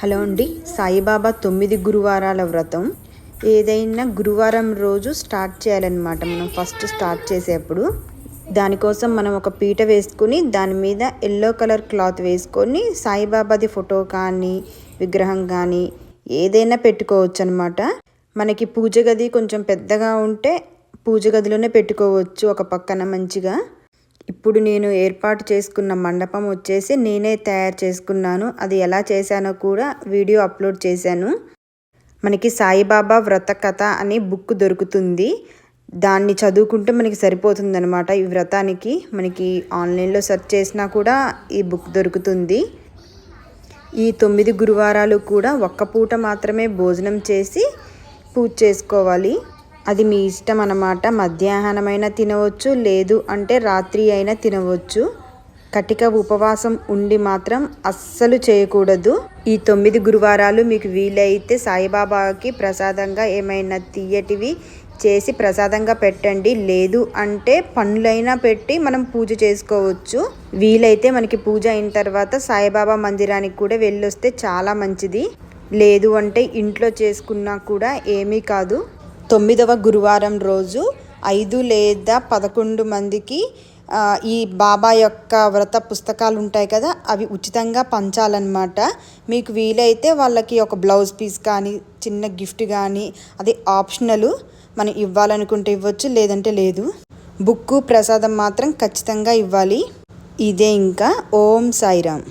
Hello అండి. సాయిబాబా తొమ్మిది గురువారాల వ్రతం. ఏదైనా గురువారం రోజు స్టార్ట్ చేయాలన్నమాట. మనం ఫస్ట్ స్టార్ట్ చేసేప్పుడు దానికోసం మనం ఒక పీట వేసుకుని దాని మీద ఎల్లో కలర్ క్లాత్ వేసుకొని సాయిబాబాది ఫోటో కానీ విగ్రహం కానీ ఏదైనా పెట్టుకోవచ్చు అనమాట మనకి పూజ గది కొంచెం పెద్దగా ఉంటే పూజ గదిలోనే పెట్టుకోవచ్చు ఒక పక్కన మంచిగా. ఇప్పుడు నేను ఏర్పాటు చేసుకున్న మండపం వచ్చేసి నేనే తయారు చేసుకున్నాను. అది ఎలా చేశానో కూడా వీడియో అప్లోడ్ చేశాను. మనకి సాయిబాబా వ్రత కథ అనే బుక్ దొరుకుతుంది. దాన్ని చదువుకుంటే మనకి సరిపోతుంది అనమాట ఈ వ్రతానికి. మనకి ఆన్లైన్లో సెర్చ్ చేసినా కూడా ఈ బుక్ దొరుకుతుంది. ఈ తొమ్మిది గురువారాలు కూడా ఒక్క పూట మాత్రమే భోజనం చేసి పూజ చేసుకోవాలి. అది మీ ఇష్టం అన్నమాట మధ్యాహ్నమైనా తినవచ్చు లేదు అంటే రాత్రి అయినా తినవచ్చు. కటిక ఉపవాసం ఉండి మాత్రం అస్సలు చేయకూడదు. ఈ తొమ్మిది గురువారాలు మీకు వీలైతే సాయిబాబాకి ప్రసాదంగా ఏమైనా తీయటివి చేసి ప్రసాదంగా పెట్టండి. లేదు అంటే పండ్లైనా పెట్టి మనం పూజ చేసుకోవచ్చు. వీలైతే మనకి పూజ అయిన తర్వాత సాయిబాబా మందిరానికి కూడా వెళ్ళొస్తే చాలా మంచిది. లేదు అంటే ఇంట్లో చేసుకున్నా కూడా ఏమీ కాదు. తొమ్మిదవ గురువారం రోజు ఐదు లేదా పదకొండు మందికి ఈ బాబా యొక్క వ్రత పుస్తకాలు ఉంటాయి కదా అవి ఉచితంగా పంచాలన్నమాట. మీకు వీలైతే వాళ్ళకి ఒక బ్లౌజ్ పీస్ కానీ చిన్న గిఫ్ట్ కానీ అది ఆప్షనల్ మనం ఇవ్వాలనుకుంటే ఇవ్వచ్చు లేదంటే లేదు. బుక్కు ప్రసాదం మాత్రం ఖచ్చితంగా ఇవ్వాలి. ఇదే ఇంకా. ఓం సాయిరామ్.